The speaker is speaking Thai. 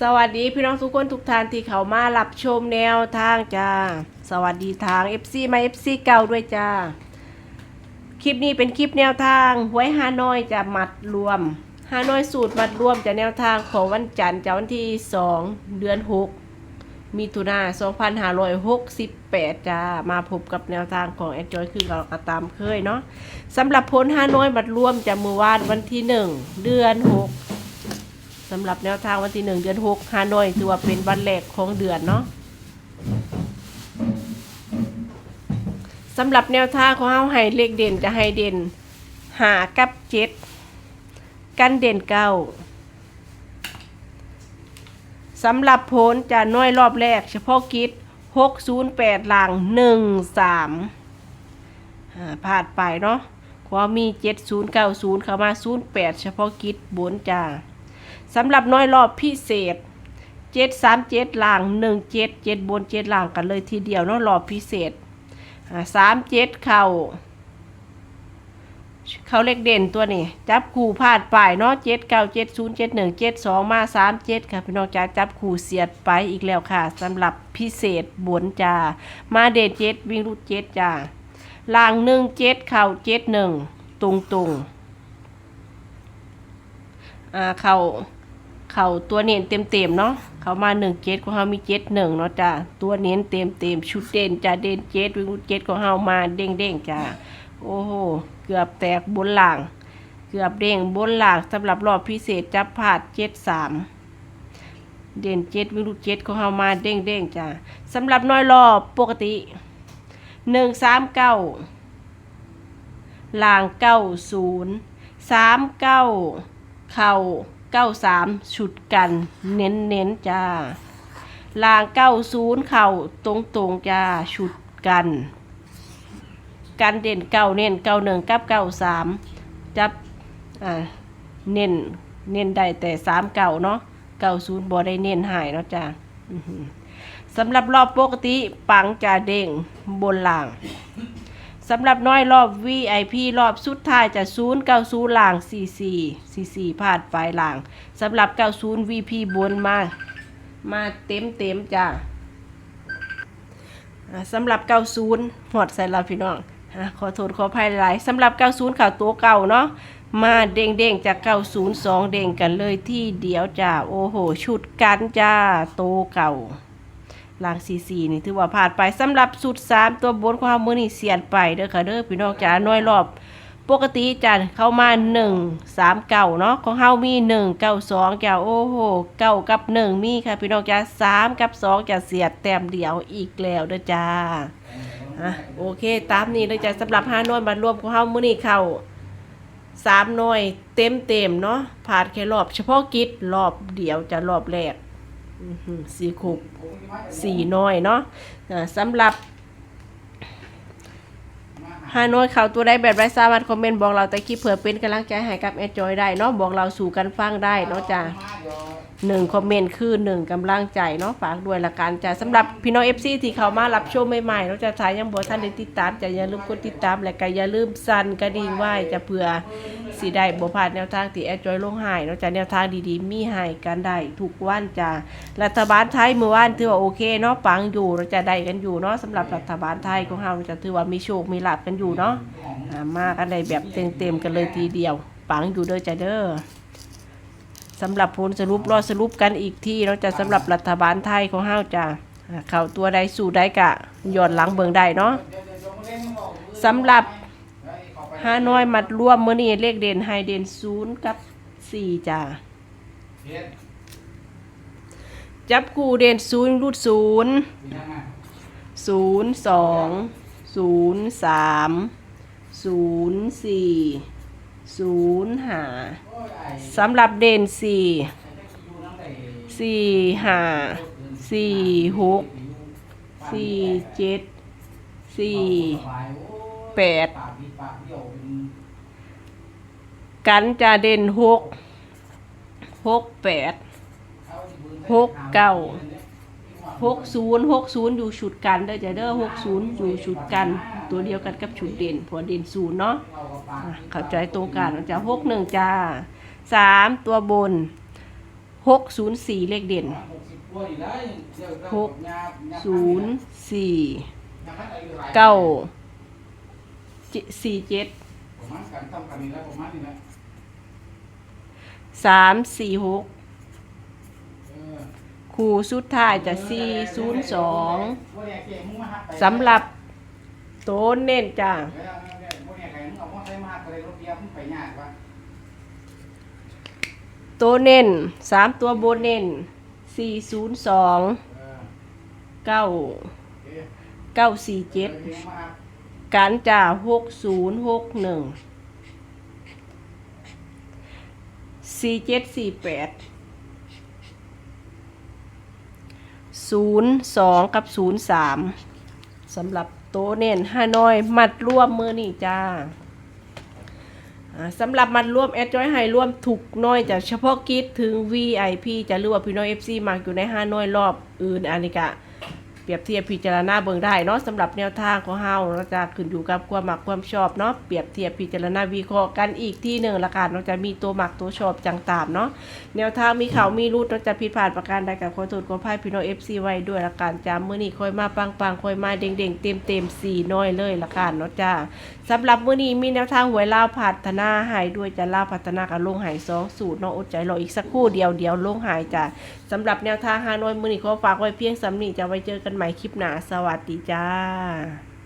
สวัสดีพี่น้องทุกคนทุกท่านที่เขามารับชมแนวทางจ้า สวัสดีทาง FC มา FC เก่าด้วยจ้า คลิปนี้เป็นคลิปแนวทางหวยฮานอยจะมัดรวมฮานอยสูตรมัดรวมจะแนวทางของวันจันทร์จะวันที่ 2 เดือน 6 มีทุนา2568 จ้า มาพบกับแนวทางของแอดจอยคือเราก็ตามเคยเนาะสำหรับผลฮานอยมัดรวมจะมือวานวันที่ 1 เดือน 6 สำหรับแนวทางวันที่หนึ่งเดือนหกฮานอยถือว่าเป็นวันแรกของเดือนเนาะสำหรับแนวทางของเฮาให้เลขเด่นจะให้เด่นหากับเจ็ดกันเด่นเก้าสำหรับผลจะน้อยรอบแรก เฉพาะกิจหกศูนย์แปดหลังหนึ่งสามพลาดไปเนาะความมีเจ็ดศูนย์เก้าศูนย์ข้ามาศูนย์แปดเฉพาะกิจบนจ้า สำหรับน้อยรอบพิเศษเจ็ดสามเจ็ดล่างหนึ่งเจ็ดเจ็ดบนเจ็ดล่างกันเลยทีเดียวเนาะรอบพิเศษสามเจ็ดเข่าเขาเลขเด่นตัวนี้จับคู่พลาดไปเนาะเจ็ดเก้าเจ็ดศูนย์เจ็ดหนึ่งเจ็ดสองมาสามเจ็ดค่ะพี่น้องจ้าจับคู่เสียดไปอีกแล้วค่ะสำหรับพิเศษบนจามาเดทเจ็ดวิ่งรูดเจ็ดจ้าล่างหนึ่งเจ็ดเข่าเจ็ดหนึ่งตรงตรงอ่าเข่า เขาตัวเน้นเต็มๆเนาะเขามาหนึ่งเจ็ดของเขามีเจ็ดหนึ่งเนาะจ้ะตัวเน้นเต็มเต็มๆชุดเด่นจ้ะเด่นเจ็ดวิ่งเจ็ดของเขามาเด้งเด้งๆจ้ะโอ้โหเกือบแตกบนหลังเกือบเด้งบนหลังสำหรับรอบพิเศษจับพลาดเจ็ดสามเด่นเจ็ดวิ่งเจ็ดของเขามาเด้งเด้งจ้ะสำหรับน้อยรอบปกติหนึ่งสามเก้าลางเก้าศูนย์สามเก้าเข่า เก้าสามชุดกัน เน้นเน้นจ้าลางเก้าศูนย์เข่าตรงตรงจ้าชุดกัน กันเด่นเก้าเน้นเก้าหนึ่งกับเก้าสามจับอ่าเน้นเน้นได้แต่สามเก้าเนาะเก้าศูนย์บ่ได้เน้นหายเนาะจ้าสำหรับรอบปกติปังจะเด้งบนล่าง สำหรับน้อยรอบ VIP รอบสุดท้ายจะ0 9 0ล่าง 44 44พลาดไปล่างสำหรับ 90 VP บนมา มาเต็มเต็มจ้าสำหรับ 90หอดใส่เราพี่น้องขอโทษขออภัยหลายสำหรับ 90 ข่าวตัวเก่าเนาะมาเด้งเด้งจาก902เด้งกันเลยที่เดียวจ้า โอ้โห ชุดกันจ้าโตเก่า ลางซีซีนี่ถือว่าผ่านไปสำหรับสุดสามตัวบนของเฮามื้อนี้เสียนไปเด้อค่ะเด้อพี่น้องจ๋าน้อยรอบปกติจ้ะเข้ามา1 3เก่าเนาะของเฮามี1 9 2จ้ะโอ้โหเก้ากับ1มีค่ะพี่น้องจ๋า3กับ2จะเสียดแต้มเดียวอีกแล้วเด้อจ้าอะโอเค ตามนี้เลยจ้ะสำหรับ5หน่วยมารวมของเฮามื้อนี้เข้าสามน่วยเต็มเต็มเนาะผ่านแค่รอบเฉพาะกิจรอบเดียวจะรอบแรก สี่ขบสี่น้อยเนาะสำหรับฮานอยเขาตัวได้แบบไรสามารถคอมเมนต์บอกเราแต่คลิปเผื่อเป็นกำลังใจให้กับแอดจอยได้เนาะบอกเราสู่กันฟังได้เนาะจ้า หนึ่งคอมเมนต์คือหนึ่งกำลังใจเนาะฝากด้วยละกันจ้ะสำหรับพี่น้องเอฟซีที่เขามารับชมใหม่ๆเนาจะถ่ายยังบ่ท่านได้ติดตามจะอย่าลืมกดติดตามและก็อย่าลืมสั่นกระดิ่งไหวจะเผื่อสิได้บ่พลาดแนวทางที่แอดจอยลงให้เนาะจ้ะแนวทางดีๆ มีให้กันได้ทุกวันจ้ะรัฐบาลไทยเมื่อวานถือว่าโอเคเนาะปังอยู่เราจะได้กันอยู่เนาะสำหรับรัฐบาลไทยของเราจะถือว่ามีโชคมีลาภกันอยู่เนาะมากันได้แบบเต็มๆกันเลยทีเดียวปังอยู่เด้อจ้ะเด้อ สำหรับผลสรุปรอสรุปกันอีกที่เราะจะสำหรับรัฐบาลไทยของเราจ้ะเข้าตัวใดสู่ใดกะย้อนหลังเบิ่งได้เนาะสำหรับฮานอยมัดรวมมื้อนี้เลขเด่นไฮเด่นศูนย์กับสี่จ้ะจับคู่เด่นศูนย์รูดศูนย์ศูนย์สองศูนย์สามศูนย์สี่ ศูนย์หาสำหรับเด่นสี่สี่หาสี่หกสี่เจ็ดสี่แปดกันจะเด่นหกหกแปดหกเก้า หกศูนย์หกศูนย์อยู่ชุดกันเด้อจ้ะเด้อหกศูนย์อยู่ชุดกัน ตัวเดียวกันกับชุดเด่นผัวเด่นศูนย์เนาะอะเข้าใจตรงกันนะจ้ะหกหนึ่งจ้าสามตัวบนหกศูนย์สี่เลขเด่นหกศูนย์สี่เก้าสี่เจ็ดสามสี่หก คู่สุดท้ายจะสี่ศูนย์สองว่าเนี่ยเจ๊มึงมาหักไปสำหรับโตนเน้นจ้าเออเนี่ยเนี่ยว่าเนี่ยใครมึงเอามาใส่มาหักไปเลยรถเบียร์มึงไปยากวะโตเน้นสามตัวโบนเน้นสี่ศูนย์สองเก้าเก้าสี่เจ็ดการจ่าหกศูนย์หกหนึ่งสี่เจ็ดสี่แปด ศูนย์สองกับศูนย์สามสำหรับโตเน้นห้าน้อย มัดร่วมมือนี่จ้าสำหรับมัดร่วมแอดจอยไฮร่วมถูกน้อยจะเฉพาะกิจถึง VIP จะรู้ว่าพี่น้อย FC มาอยู่ในห้าน้อยรอบอื่นอันนี้กะ เปรียบเทียบพิจารณาเบิ่งได้เนาะสำหรับแนวทางของเฮาเราจะขึ้นอยู่กับความมักความชอบเนาะเปรียบเทียบพิจารณาวิเคราะห์กันอีกที่หนึ่งละกันเราจะมีตัวมักตัวชอบจังตามเนาะแนวทางมีเขามีรูดเราจะผิดพลาดประการใดกับขอโทษขออภัยพี่น้อง FC ไว้ด้วยละกันจ้ามื้อนี้ค่อยมาปังๆค่อยมาเด้งๆเต็มๆสี่น้อยเลยละกันเนาะจ้าสำหรับมื้อนี้มีแนวทางหวยลาวพัฒนาหายด้วยจะลาวพัฒนากับลงหายสองสูตรเนาะอดใจรออีกสักครู่เดียวเดียวลงหายจ้าสำหรับแนวทางฮานอยมือนี้ขอฝากไว้เพียงสำนีจะไว้เจอกันกันใหม่คลิปหน้าสวัสดีจ้า